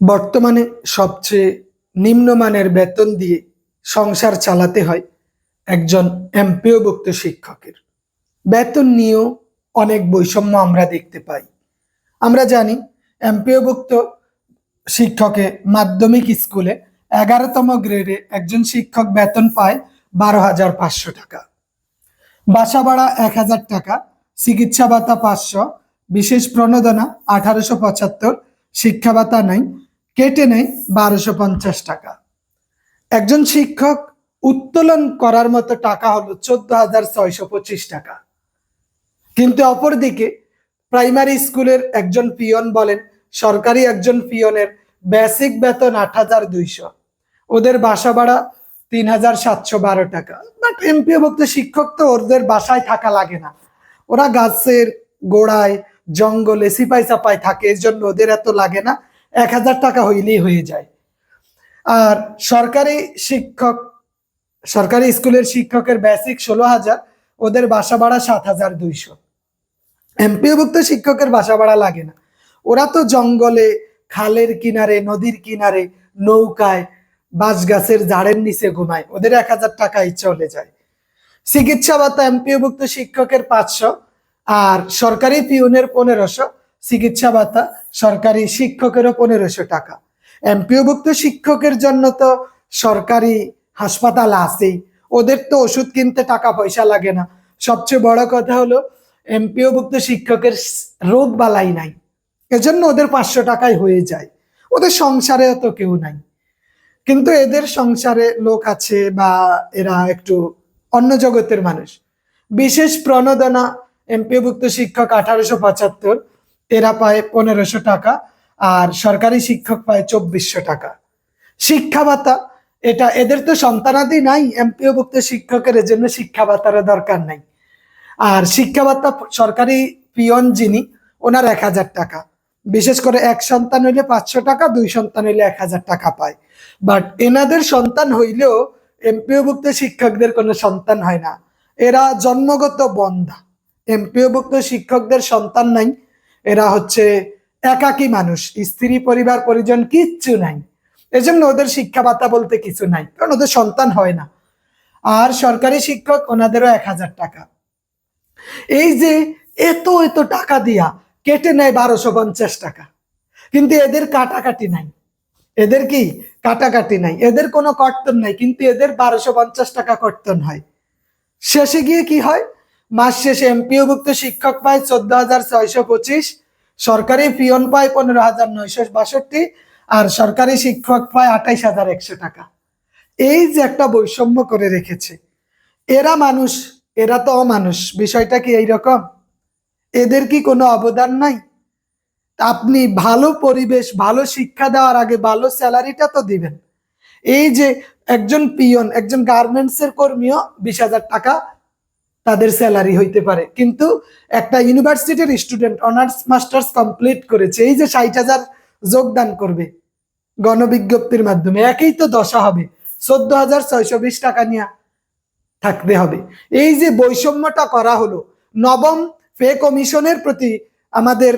বর্তমানে সবচেয়ে নিম্নমানের বেতন দিয়ে সংসার চালাতে হয় একজন এমপিওভুক্ত শিক্ষকের। বেতন নিয়েও অনেক বৈষম্য আমরা দেখতে পাই। আমরা জানি এমপিওভুক্ত শিক্ষকে মাধ্যমিক স্কুলে এগারোতম গ্রেডে একজন শিক্ষক বেতন পায় বারো হাজার পাঁচশো টাকা। বাসা ভাড়া এক হাজার টাকা চিকিৎসা ভাতা পাঁচশো, বিশেষ প্রণোদনা আঠারোশো পঁচাত্তর শিক্ষা ভাতা নাই কেটে নেয় বারোশো পঞ্চাশ টাকা। একজন শিক্ষক উত্তোলন করার মতো টাকা হলো চোদ্দ হাজার ছয়শো পঁচিশ টাকা। কিন্তু অপরদিকে প্রাইমারি স্কুলের একজন পিয়ন বলেন, সরকারি একজন পিয়নের বেসিক বেতন আট হাজার দুইশো। ওদের বাসা ভাড়া তিন হাজার সাতশো বারো টাকা। বাট এমপিওভুক্ত শিক্ষক তো ওদের বাসায় থাকা লাগে না। ওরা গাছের গোড়ায়, জঙ্গলে সিপাই চাপাই থাকে, এর জন্য ওদের এত লাগে না। এক হাজার টাকা হইলেই হয়ে যায়। আর সরকারি শিক্ষক, সরকারি স্কুলের শিক্ষকের বেসিক ষোলো হাজার, ওদের বাসা ভাড়া সাত হাজার দুইশো। এমপিওভুক্ত শিক্ষকের বাসা ভাড়া লাগে না। ওরা তো জঙ্গলে, খালের কিনারে, নদীর কিনারে, নৌকায় বাঁশ গাছের জাড়ের নিচে ঘুমায়। ওদের এক হাজার টাকাই চলে যায়। চিকিৎসা ভাতা এমপিওভুক্ত শিক্ষকের পাঁচশো আর সরকারি পিউনের পনেরোশো। চিকিৎসা ভাতা সরকারি শিক্ষকেরও পনেরোশো টাকা। এমপিওভুক্ত শিক্ষকের জন্য তো সরকারি হাসপাতাল আছেই। ওদের তো ওষুধ কিনতে টাকা পয়সা লাগে না। সবচেয়ে বড় কথা হলো, এমপিওভুক্ত শিক্ষকের রোগ বালাই নাই। এজন্য ওদের পাঁচশো টাকায় হয়ে যায়। ওদের সংসারেও তো কেউ নাই। কিন্তু এদের সংসারে লোক আছে বা এরা একটু অন্য জগতের মানুষ। বিশেষ প্রণোদনা এমপিভুক্ত শিক্ষক আঠারোশো পঁচাত্তর এরা পায় পনেরোশো টাকা আর সরকারি শিক্ষক পায় চব্বিশশো টাকা। শিক্ষা ভাতা এটা এদের তো সন্তানাদি নাই, এমপিওভুক্ত শিক্ষকের এজন্য শিক্ষা ভাতারও দরকার নাই। আর শিক্ষা ভাতা সরকারি পিয়ন যিনি, ওনার এক হাজার টাকা। বিশেষ করে এক সন্তান হইলে পাঁচশো টাকা, দুই সন্তান হইলে এক হাজার টাকা পায়। বাট এনাদের সন্তান হইলেও এমপিওভুক্ত শিক্ষকদের কোনো সন্তান হয় না। এরা জন্মগত বন্ধা। এমপিওভুক্ত শিক্ষকদের সন্তান নাই এরা হচ্ছে একাকী মানুষ স্ত্রী, পরিবার, পরিজন কিচ্ছু নাই। এজন্য ওদের শিক্ষা ভাতা বলতে কিছু নাই, কারণ ওদের সন্তান হয় না। আর সরকারি শিক্ষক ওনাদেরও এক হাজার টাকা। এই যে এত এত টাকা দিয়া কেটে নেয় বারোশো পঞ্চাশ টাকা, কিন্তু এদের কাটাকাটি নাই। এদের কি কাটাকাটি নাই? এদের কোনো কর্তন নাই, কিন্তু এদের বারোশো পঞ্চাশ টাকা কর্তন হয়। শেষে গিয়ে কি হয়? মাস শেষে এমপিওভুক্ত শিক্ষক পায় চোদ্দ হাজার ছয়শো পঁচিশ, সরকারি পিয়ন পায় পনেরো হাজার নয়শো বাষট্টি আর সরকারি শিক্ষক পায় আঠাইশ হাজার একশো টাকা। এই যে একটা বৈষম্য করে রেখেছে, এরা মানুষ, এরা তো অমানুষ, বিষয়টা কি এইরকম? এদের কি কোনো অবদান নাই? আপনি ভালো পরিবেশ, ভালো শিক্ষা দেওয়ার আগে ভালো স্যালারিটা তো দিবেন। এই যে একজন পিয়ন, একজন গার্মেন্টস এর কর্মীও বিশ হাজার টাকা তাদের স্যালারি হইতে পারে। কিন্তু একটা ইউনিভার্সিটির স্টুডেন্ট অনার্স মাস্টার্স কমপ্লিট করেছে, এই যে ষাট হাজার যোগদান করবে গণবিজ্ঞপ্তির মাধ্যমে, একই তো দশা হবে। চোদ্দ হাজার ছয়শো বিশ টাকা নিয়ে থাকতে হবে। এই যে বৈষম্যটা করা হলো, নবম পে কমিশনের প্রতি আমাদের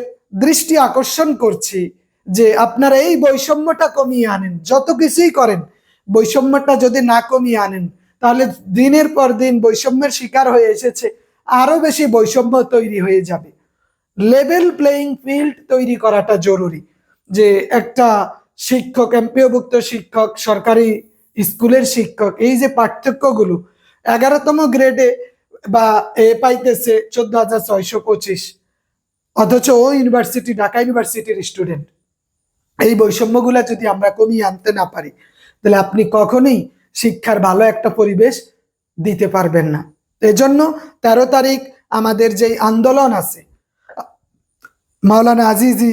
দৃষ্টি আকর্ষণ করছি যে আপনারা এই বৈষম্যটা কমিয়ে আনেন, যত কিছুই করেন, বৈষম্যটা যদি না কমিয়ে আনেন তাহলে দিনের পর দিন বৈষম্যের শিকার হয়ে এসেছে, আরও বেশি বৈষম্য তৈরি হয়ে যাবে। লেভেল প্লেইং ফিল্ড তৈরি করাটা জরুরি। যে একটা শিক্ষক এমপিওভুক্ত শিক্ষক, সরকারি স্কুলের শিক্ষক, এই যে পার্থক্যগুলো, এগারোতম গ্রেডে বা এ পাইতেছে চোদ্দ হাজার ছয়শো পঁচিশ, অথচ ও ইউনিভার্সিটি ঢাকা ইউনিভার্সিটির স্টুডেন্ট এই বৈষম্যগুলো যদি আমরা কমিয়ে আনতে না পারি, তাহলে আপনি কখনোই শিক্ষার ভালো একটা পরিবেশ দিতে পারবেন না। এজন্য তেরো তারিখ আমাদের যেই আন্দোলন আছে, মাওলানা আজিজি,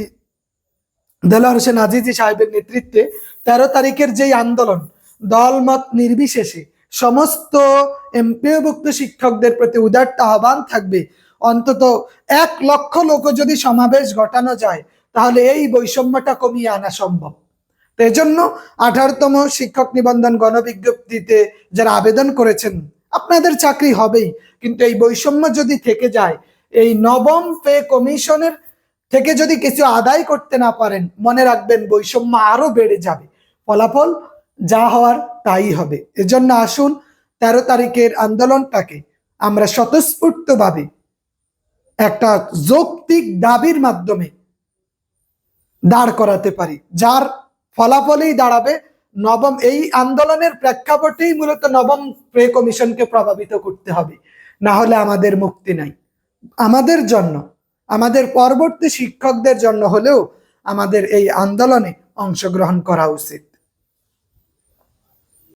দেলোয়ার হোসেন আজিজি সাহেবের নেতৃত্বে তেরো তারিখের যেই আন্দোলন, দলমত নির্বিশেষে সমস্ত এমপিওভুক্ত শিক্ষকদের প্রতি উদারতা আহ্বান থাকবে। অন্তত এক লক্ষ লোক যদি সমাবেশ ঘটানো যায়, তাহলে এই বৈষম্যটা কমিয়ে আনা সম্ভব। তো এজন্য আঠারোতম শিক্ষক নিবন্ধন গণবিজ্ঞপ্তিতে যারা আবেদন করেছেন, আপনাদের চাকরি হবেই। কিন্তু এই বৈষম্য যদি থেকে যায়, এই নবম পে কমিশনের থেকে যদি কিছু আদায় করতে না পারেন, মনে রাখবেন বৈষম্য আরও বেড়ে যাবে। ফলাফল যা হওয়ার তাই হবে। এজন্য আসুন তেরো তারিখের আন্দোলনটাকে আমরা স্বতঃস্ফূর্তভাবে একটা যৌক্তিক দাবির মাধ্যমে দাঁড় করাতে পারি, যার ফলাফলেই দাঁড়াবে। নবম, এই আন্দোলনের প্রেক্ষাপটেই মূলত নবম প্রে কমিশনকে প্রভাবিত করতে হবে। না হলে আমাদের মুক্তি নাই। আমাদের জন্য, আমাদের পরবর্তী শিক্ষকদের জন্য হলেও আমাদের এই আন্দোলনে অংশগ্রহণ করা উচিত।